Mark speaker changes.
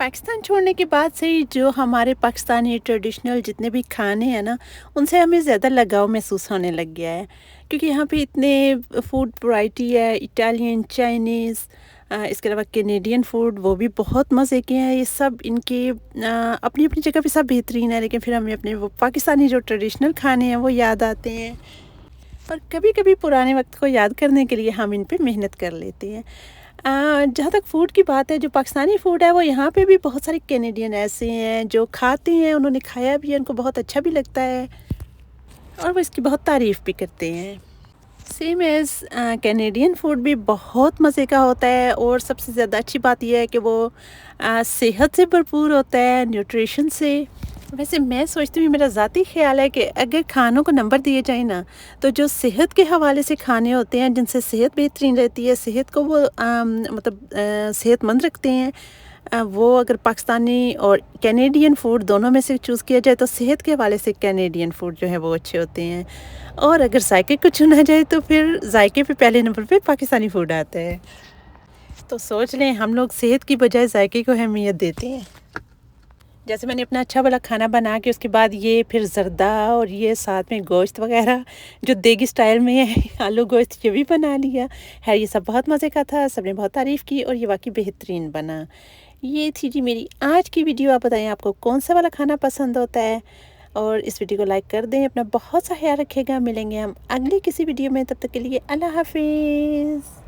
Speaker 1: पाकिस्तान छोड़ने के बाद से ही जो हमारे पाकिस्तानी ट्रेडिशनल जितने भी खाने हैं ना, उनसे हमें ज़्यादा लगाव महसूस होने लग गया है। क्योंकि यहाँ पे इतने फ़ूड वैरायटी है इटालियन चाइनीज़ इसके अलावा कैनेडियन फ़ूड वो भी बहुत मज़े के हैं। ये सब इनके अपनी अपनी जगह पे सब बेहतरीन है, लेकिन फिर हमें अपने वो पाकिस्तानी जो ट्रेडिशनल खाने हैं, वो याद आते हैं। और कभी कभी पुराने वक्त को याद करने के लिए हम इन पर मेहनत कर लेते हैं। जहाँ तक फ़ूड की बात है, जो पाकिस्तानी फ़ूड है, वो यहाँ पे भी बहुत सारे कैनेडियन ऐसे हैं, जो खाते हैं, उन्होंने खाया भी है, उनको बहुत अच्छा भी लगता है। और वो इसकी बहुत तारीफ़ भी करते हैं। सेम एज़ कैनेडियन फ़ूड भी बहुत मज़े का होता है, और सबसे ज़्यादा अच्छी बात यह है कि वो सेहत से भरपूर होता है न्यूट्रिशन से। वैसे मैं सोचती हूँ मेरा ज़ाती ख्याल है कि अगर खानों को नंबर दिए जाए ना तो जो सेहत के हवाले से खाने होते हैं जिनसे सेहत बेहतरीन रहती है सेहत को वो आ, मतलब सेहतमंद रखते हैं आ, वो अगर पाकिस्तानी और कैनेडियन फ़ूड दोनों में से चूज़ किया जाए तो सेहत के हवाले से कैनेडियन फ़ूड जो है वो अच्छे होते हैं। और अगर जायके को चुना जाए तो फिर जायके पे पहले नंबर पे पाकिस्तानी फ़ूड आता है। तो सोच लें हम लोग सेहत की बजाय जायके को अहमियत देते हैं। जैसे मैंने अपना अच्छा वाला खाना बना के उसके बाद ये फिर जरदा और ये साथ में गोश्त वगैरह जो देगी स्टाइल में है, आलू गोश्त, ये भी बना लिया। है ये सब बहुत मज़े का था, सबने बहुत तारीफ़ की और ये वाकई बेहतरीन बना। ये थी जी मेरी आज की वीडियो। आप बताएँ आपको कौन सा वाला खाना पसंद होता है? और इस वीडियो को लाइक कर दें, अपना बहुत सा ख्याल रखेगा। मिलेंगे हम अगली किसी वीडियो में, तब तक के लिए अल्लाह हाफिज़।